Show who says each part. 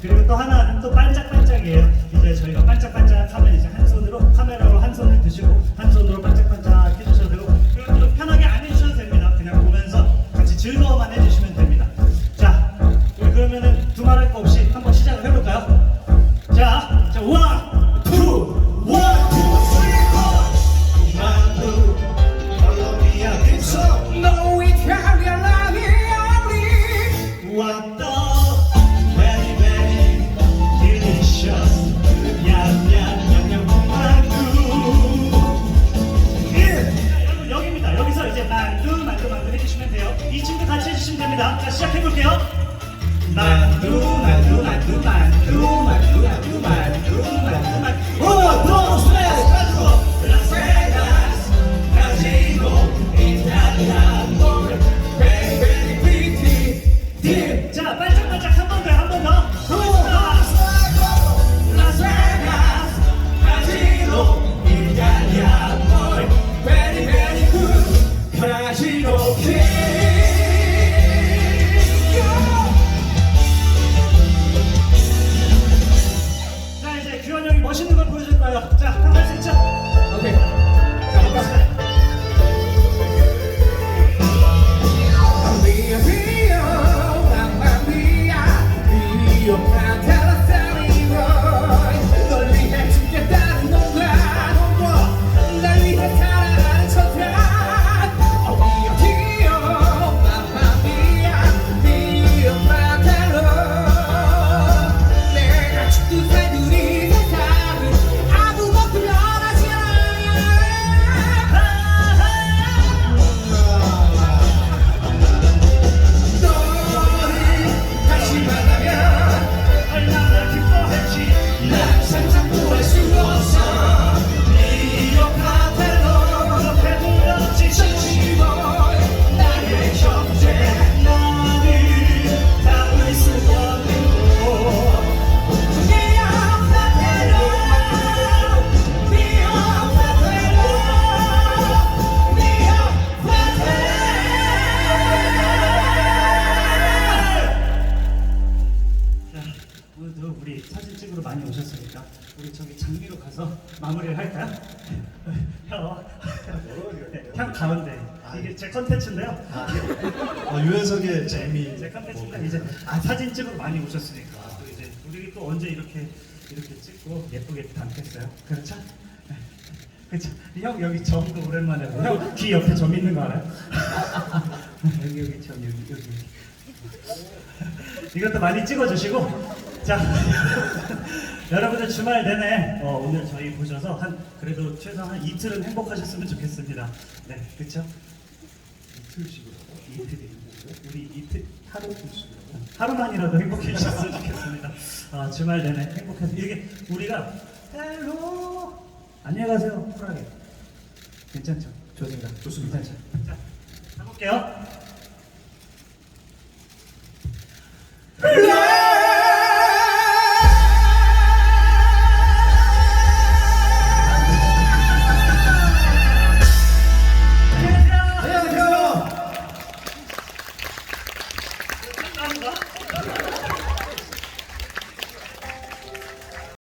Speaker 1: 그리고 또 하나는 또 반짝반짝이에요. 이제 저희가 반짝반짝 하면 이제 한 손으로 카메라로
Speaker 2: 한 손을 드시고 한 손으로 반짝반짝 해주셔도 되고 그리고 또 편하게 안 해주셔도 됩니다. 그냥 보면서 같이 즐거워만 해주시면
Speaker 1: 됩니다. 자, 우리
Speaker 2: 그러면은 두말할 거
Speaker 1: 없이 한번 시작을 해볼까요? 자, 자 우와! 합니다. 자, 시작해볼게요. 만두, 만두, 마무리를 할까요? 형, 형 가운데 이게 제 컨텐츠인데요.
Speaker 3: 어, 유연석의 재미.
Speaker 1: 제 컨텐츠가 이제 아 사진 찍으러 많이 오셨으니까 또 이제 우리 또 언제 이렇게 이렇게 찍고 예쁘게 담겠어요? 그렇죠? 네. 그렇죠. 형 여기 점도 오랜만에 보고 형귀 옆에 점 있는 거 알아요? 여기 여기 점 여기 여기 이것도 많이 찍어주시고 자 여러분들 주말 내내 어, 오늘 저희 보셔서 한 그래도 최소한 한 이틀은 행복하셨으면 좋겠습니다. 네, 그렇죠?
Speaker 3: 이틀씩으로.
Speaker 1: 이틀이 우리 이틀 하루 하루만이라도 행복해지셨으면 좋겠습니다. 아, 주말 내내 행복해서 이게 우리가 헬로 안녕히 가세요 쿨하게 괜찮죠? 좋습니다.
Speaker 3: 좋습니다.
Speaker 1: 괜찮죠? 자 가볼게요.